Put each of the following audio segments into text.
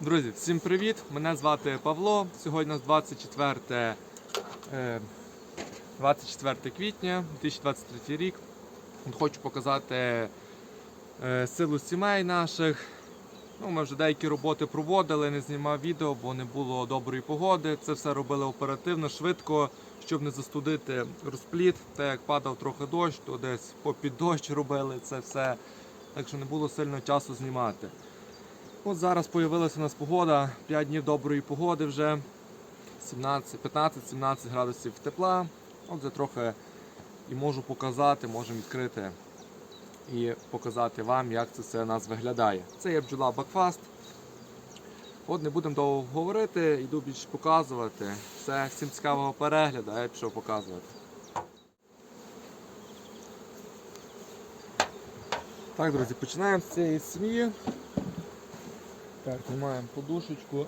Друзі, всім привіт! Мене звати Павло. Сьогодні у нас 24, е, 24 квітня 2023 рік. Хочу показати е, силу сімей наших. Ну, ми вже деякі роботи проводили, не знімав відео, бо не було доброї погоди. Це все робили оперативно, швидко, щоб не застудити розпліт. Так як падав трохи дощ, то десь попід дощ робили це все. Так що не було сильно часу знімати. От зараз з'явилася у нас погода, 5 днів доброї погоди вже. 15-17 градусів тепла. От вже трохи і можу показати, можемо відкрити і показати вам, як це все у нас виглядає. Це є бджола Бакфаст. От не будемо довго говорити, йду більш показувати. Все, всім цікавого перегляду, я пішов показувати. Так, друзі, починаємо з цієї сім'ї. Так, знімаємо подушечку.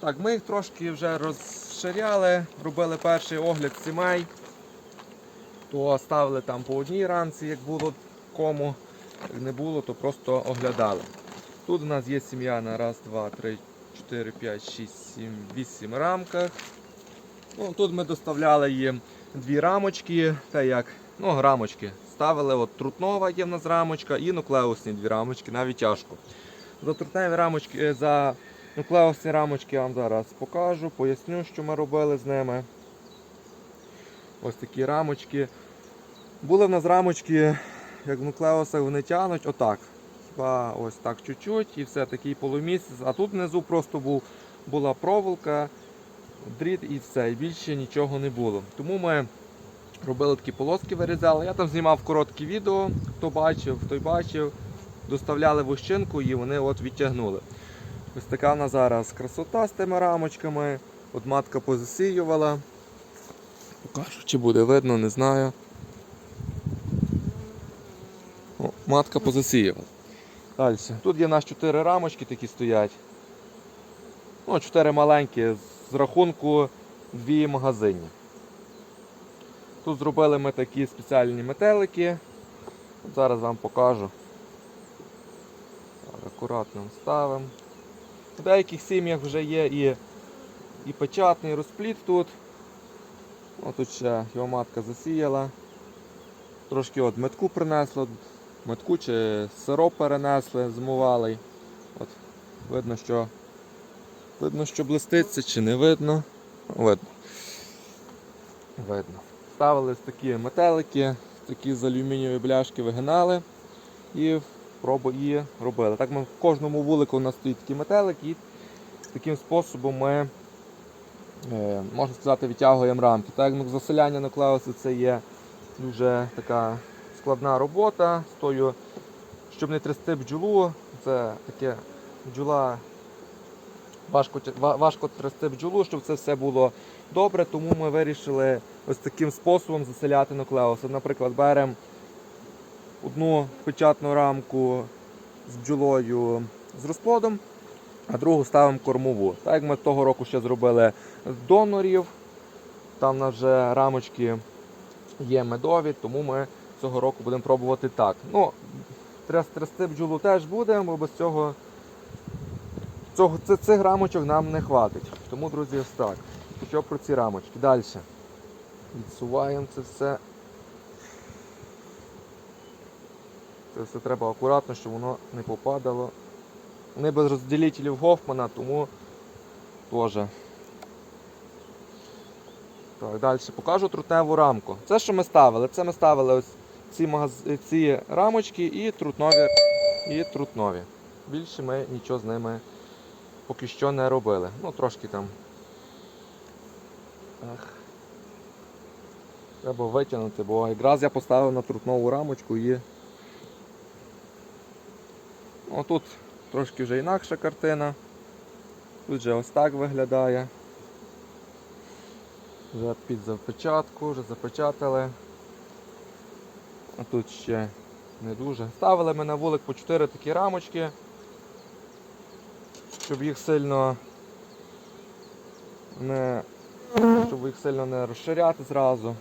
Так, ми їх трошки вже розширяли, робили перший огляд сімей. То ставили там по одній рамці, як було кому, як не було, то просто оглядали. Тут у нас є сім'я на раз, два, три, чотири, п'ять, шість, сім, вісім рамках. Ну, тут ми доставляли їм дві рамочки, та як, ну, рамочки. Ставили от трутнова є в нас рамочка і нуклеусні дві рамочки, навіть тяжко. За трутневі рамочки, е, за нуклеусні рамочки я вам зараз покажу, поясню, що ми робили з ними. Ось такі рамочки. Були в нас рамочки, як в нуклеусах вони тянуть, отак. Хіба ось так чуть-чуть і все такий полумісяць. А тут внизу просто був, була проволока, дріт і все. І більше нічого не було. Тому ми робили такі полоски, вирізали. Я там знімав короткі відео, хто бачив, той бачив. Доставляли вощинку і вони от відтягнули. Ось така в нас зараз красота з тими рамочками. От матка позасіювала. Покажу, чи буде видно, не знаю. О, матка позасіювала. Далі. Тут є нас 4 рамочки такі стоять. Ну, 4 маленькі з рахунку 2 магазині. Тут зробили ми такі спеціальні метелики. От Зараз вам покажу. Так, акуратно ставимо. В деяких сім'ях вже є і, і печатний розпліт тут. О, тут ще його матка засіяла. Трошки от метку принесло, метку чи сироп перенесли, змували. От, видно, що видно, що блиститься чи не видно. Видно. Видно. Ставили такі метелики, такі з алюмінієвої бляшки вигинали і і робили. Так ми в кожному вулику у нас стоїть такі метелики і таким способом ми, е, можна сказати, відтягуємо рамки. Так як заселяння нуклеусу це є дуже така складна робота з тою, щоб не трясти бджолу, це таке бджола. Важко, важко трясти бджолу, щоб це все було добре, тому ми вирішили ось таким способом заселяти нуклеуси. Наприклад, беремо одну печатну рамку з бджолою з розплодом, а другу ставимо кормову. Так як ми того року ще зробили з донорів, там у нас вже рамочки є медові, тому ми цього року будемо пробувати так. Ну, трясти бджолу теж будемо, бо без цього цього, цих, цих рамочок нам не хватить. Тому, друзі, ось так. Що про ці рамочки? Далі. Відсуваємо це все. Це все треба акуратно, щоб воно не попадало. Вони без розділителів Гофмана, тому теж. Так, далі покажу трутневу рамку. Це що ми ставили? Це ми ставили ось ці, магаз... ці рамочки і трутнові. І трутнові. Більше ми нічого з ними поки що не робили. Ну, трошки там. Ах. Треба витягнути, бо якраз я поставив на трутнову рамочку і. Ну, тут трошки вже інакша картина. Тут вже ось так виглядає. Вже під запечатку, вже запечатали. А тут ще не дуже. Ставили ми на вулик по 4 такі рамочки, щоб їх сильно не, щоб їх сильно не розширяти зразу,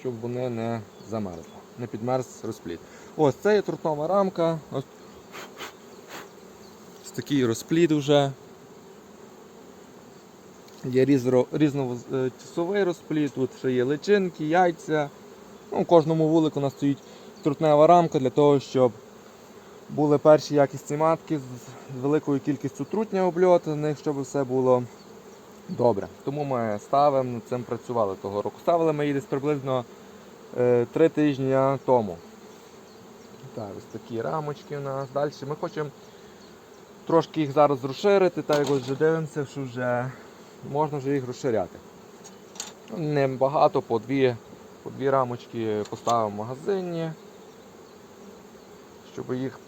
щоб вони не замерзли, не підмерз розпліт. Ось це є трутнова рамка. Ось, такий розплід вже. Є різно, різновісовий розплід, тут ще є личинки, яйця. Ну, у кожному вулику у нас стоїть трутнева рамка для того, щоб були перші якісні матки з великою кількістю трутня обльотаних, щоб все було добре. Тому ми ставимо, над цим працювали того року. Ставили ми її десь приблизно е, три тижні тому. Так, ось такі рамочки у нас. Далі ми хочемо трошки їх зараз розширити, так як вже дивимося, що вже можна вже їх розширяти. Не багато, по дві, по дві рамочки поставимо в магазині, щоб їх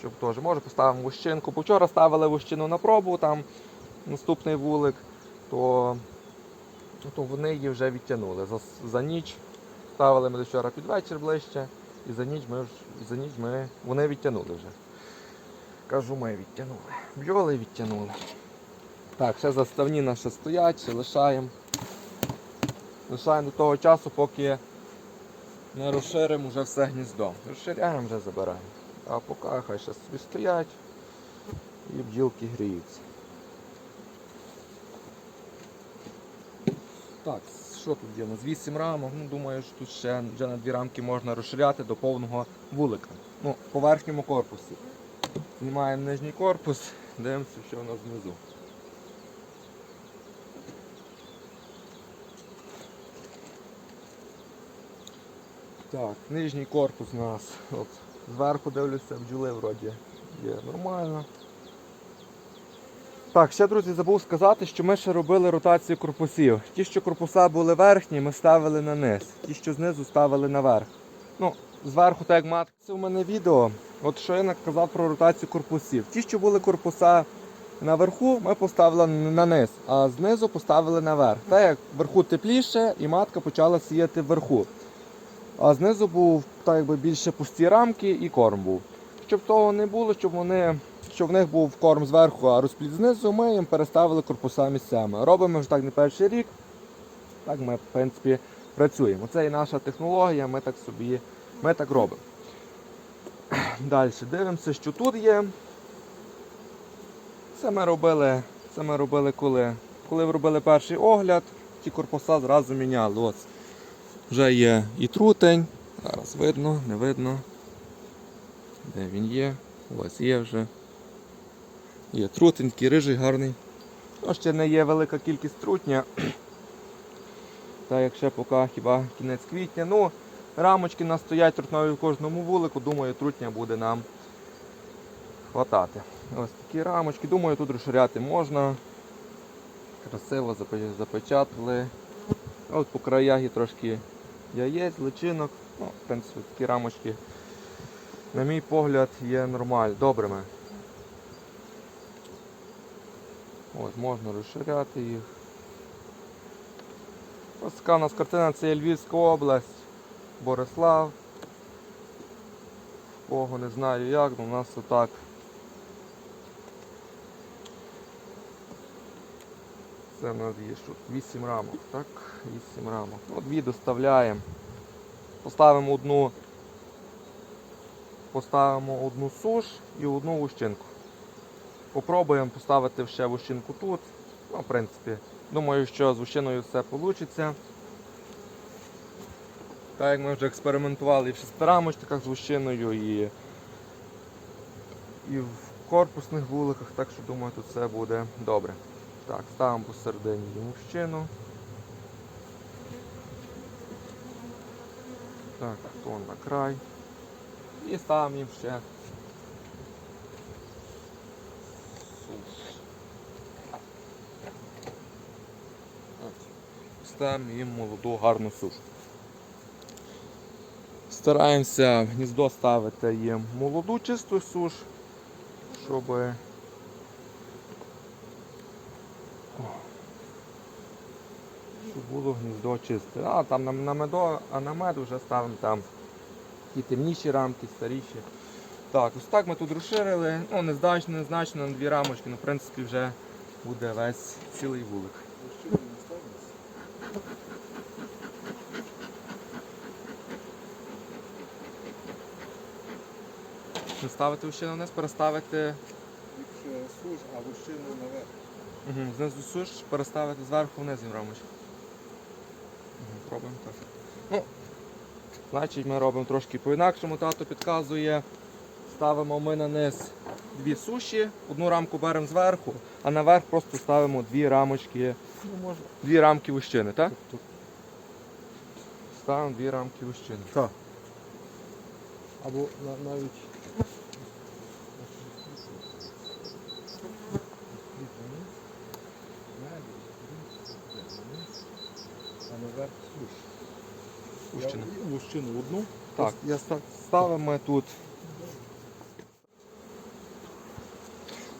щоб теж може поставимо вощинку. Бо вчора ставили вощину на пробу, там наступний вулик, то, то вони її вже відтягнули. За, за ніч ставили ми до вчора під вечір ближче, і за ніч ми, за ніч ми вони відтягнули вже. Кажу, ми відтягнули. Бджоли відтягнули. Так, ще заставні наші стоять, ще лишаємо. Лишаємо до того часу, поки не розширимо вже все гніздо. Розширяємо, вже забираємо. А поки хай ще собі стоять і бджілки гріються. Так, що тут є? Нас 8 рамок. Ну, думаю, що тут ще вже на дві рамки можна розширяти до повного вулика. Ну, по верхньому корпусі. Знімаємо нижній корпус, дивимося, що у нас внизу. Так, нижній корпус у нас. От, зверху дивлюся, бджоли вроді є нормально. Так, ще, друзі, забув сказати, що ми ще робили ротацію корпусів. Ті, що корпуса були верхні, ми ставили на низ. Ті, що знизу ставили наверх. Ну, зверху, так як матка. Це у мене відео. От що я казав про ротацію корпусів. Ті, що були корпуса наверху, ми поставили на низ, а знизу поставили наверх. Так як вверху тепліше, і матка почала сіяти вверху. А знизу був так якби більше пусті рамки і корм був. Щоб того не було, щоб вони, щоб в них був корм зверху, а розплід знизу, ми їм переставили корпуса місцями. Робимо вже так не перший рік. Так ми, в принципі, працюємо. Це і наша технологія, ми так собі ми так робимо. Далі дивимося, що тут є. Це ми робили, це ми робили коли? Коли робили перший огляд, ті корпуса зразу міняли. Ось. Вже є і трутень. Зараз видно, не видно. Де він є? Ось є вже. Є трутень, такий рижий, гарний. Ну, ще не є велика кількість трутня. Та як ще поки хіба кінець квітня. Ну, рамочки нас стоять трутнові в кожному вулику, думаю, трутня буде нам хватати. Ось такі рамочки. Думаю, тут розширяти можна. Красиво запечатали. От по краях є трошки яєць, личинок. Ну, в принципі, такі рамочки, на мій погляд, є нормаль, добрими. От, можна розширяти їх. Ось така у нас картина, це Львівська область, Борислав. Кого не знаю як, але у нас отак. Це в нас є що? 8 рамок, так? 8 рамок. От дві доставляємо. Поставимо одну. Поставимо одну суш і одну вущинку. Попробуємо поставити ще вущинку тут. Ну, в принципі, думаю, що з вущиною все вийде. Так як ми вже експериментували і в шестирамочниках з вущиною і, і в корпусних вуликах, так що думаю, тут все буде добре. Так, ставимо посередині йому вщину. Так, то на край. І ставимо їм ще. суш. Ставимо їм молоду гарну сушу. Стараємося в гніздо ставити їм молоду чисту суш, щоб Щоб було гніздо чисте. А там на на, медо, а на мед вже ставимо там і темніші рамки, старіші. Так, ось так ми тут розширили, ну незначно, незначно на дві рамочки, ну в принципі вже буде весь цілий вулик. Не ставити вщину вниз, переставити. Якщо суш, а вщину наверх угу. знизу суш, переставити зверху вниз їм рамочку. Угу. Пробуємо так. Ну, значить ми робимо трошки по-інакшому, тато підказує. Ставимо ми на низ дві суші, одну рамку беремо зверху, а наверх просто ставимо дві рамочки, Ну, дві рамки вущини, так? Тут. Ставимо дві рамки вущини. Так. Або навіть. А наверх суш. Вущину одну. Так, я ставимо тут.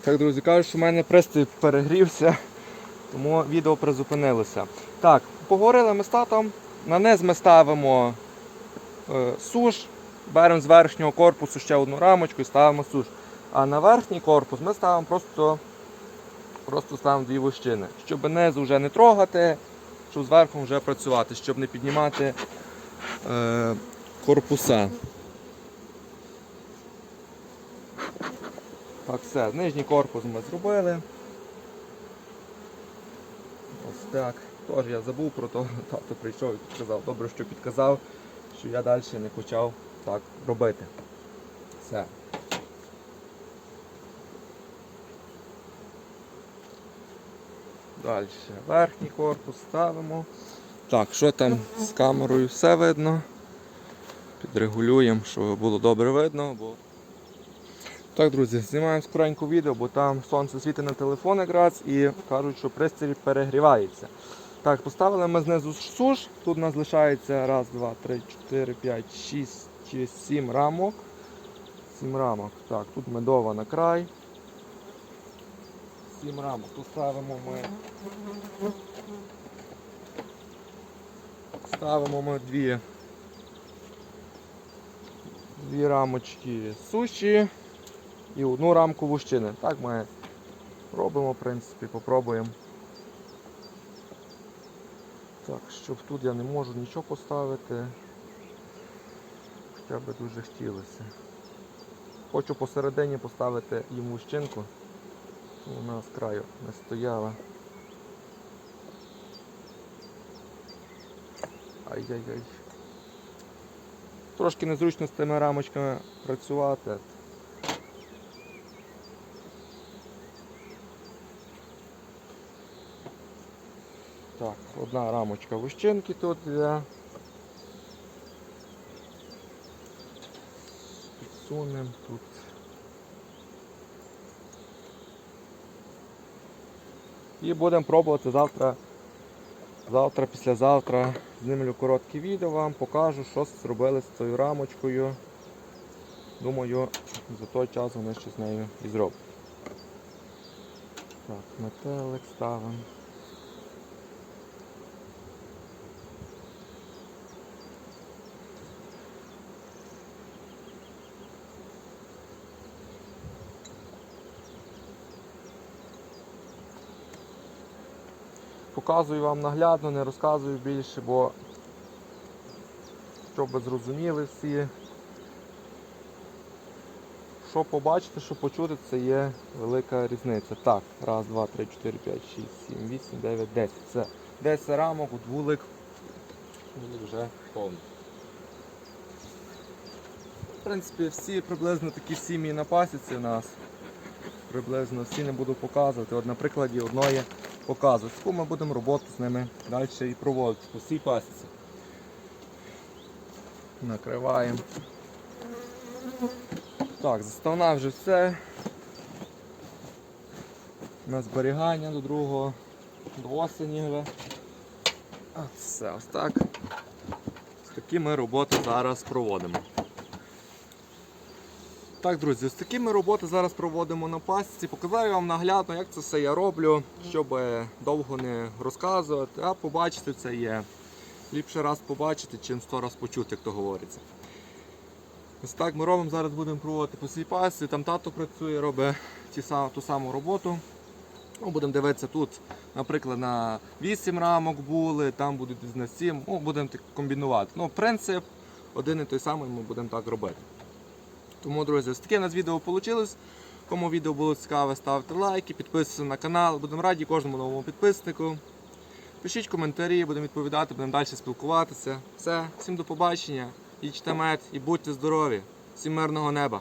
Так, друзі, кажуть, що в мене пристрій перегрівся, тому відео призупинилося. Так, поговорили ми з татом. На низ ми ставимо е, суш, беремо з верхнього корпусу ще одну рамочку і ставимо суш. А на верхній корпус ми ставимо просто, просто ставимо дві вущини, щоб низ вже не трогати, щоб зверху вже працювати, щоб не піднімати е, корпуса. Так, все, нижній корпус ми зробили. Ось так. Тож я забув про то, тато прийшов і підказав. Добре, що підказав, що я далі не почав так робити. Все. Далі верхній корпус ставимо. Так, що там з камерою все видно. Підрегулюємо, щоб було добре видно. Бо... Так, друзі, знімаємо скоренько відео, бо там сонце світить на телефон якраз і кажуть, що пристрій перегрівається. Так, поставили ми знизу суш. Тут у нас лишається раз, два, три, чотири, п'ять, шість, чи сім рамок. Сім рамок. Так, тут медова на край. Сім рамок. Тут ставимо ми. Ставимо ми дві. Дві рамочки суші і одну рамку вущини. Так ми робимо, в принципі, попробуємо. Так, щоб тут я не можу нічого поставити. Хоча би дуже хотілося. Хочу посередині поставити їм вущинку. Вона з краю не стояла. Ай-яй-яй. Трошки незручно з тими рамочками працювати. Так, одна рамочка вищинки тут є. Підсунемо тут. І будемо пробувати завтра, завтра, післязавтра знімлю коротке відео вам, покажу, що зробили з цією рамочкою. Думаю, за той час вони ще з нею і зроблять. Так, метелик ставимо. Показую вам наглядно, не розказую більше, бо щоб зрозуміли всі. Що побачити, що почути, це є велика різниця. Так, раз, два, три, чотири, п'ять, шість, сім, вісім, дев'ять, десять. Це 10 рамок, от вулик вже повний. В принципі, всі приблизно такі сім'ї на пасіці у нас. Приблизно всі не буду показувати. От на прикладі одної показую. Таку ми будемо роботу з ними далі і проводити по всій пасіці. Накриваємо. Так, заставна вже все. На зберігання до другого, до осені вже. Все, ось так. Такі ми роботи зараз проводимо. Так, друзі, ось такі ми роботи зараз проводимо на пасіці. Показав я вам наглядно, як це все я роблю, щоб довго не розказувати, а побачити це є. Ліпше раз побачити, чим сто раз почути, як то говориться. Ось так ми робимо, зараз будемо проводити по цій пасіці. Там тато працює, робить ту саму роботу. Ну, будемо дивитися тут, наприклад, на 8 рамок були, там будуть на 7, ну, будемо комбінувати. Ну, принцип один і той самий ми будемо так робити. Тому, друзі, ось таке у нас відео вийшло. Кому відео було цікаве, ставте лайки, підписуйтесь на канал. Будемо раді кожному новому підписнику. Пишіть коментарі, будемо відповідати, будемо далі спілкуватися. Все, всім до побачення. Їдьте мед і будьте здорові. Всім мирного неба.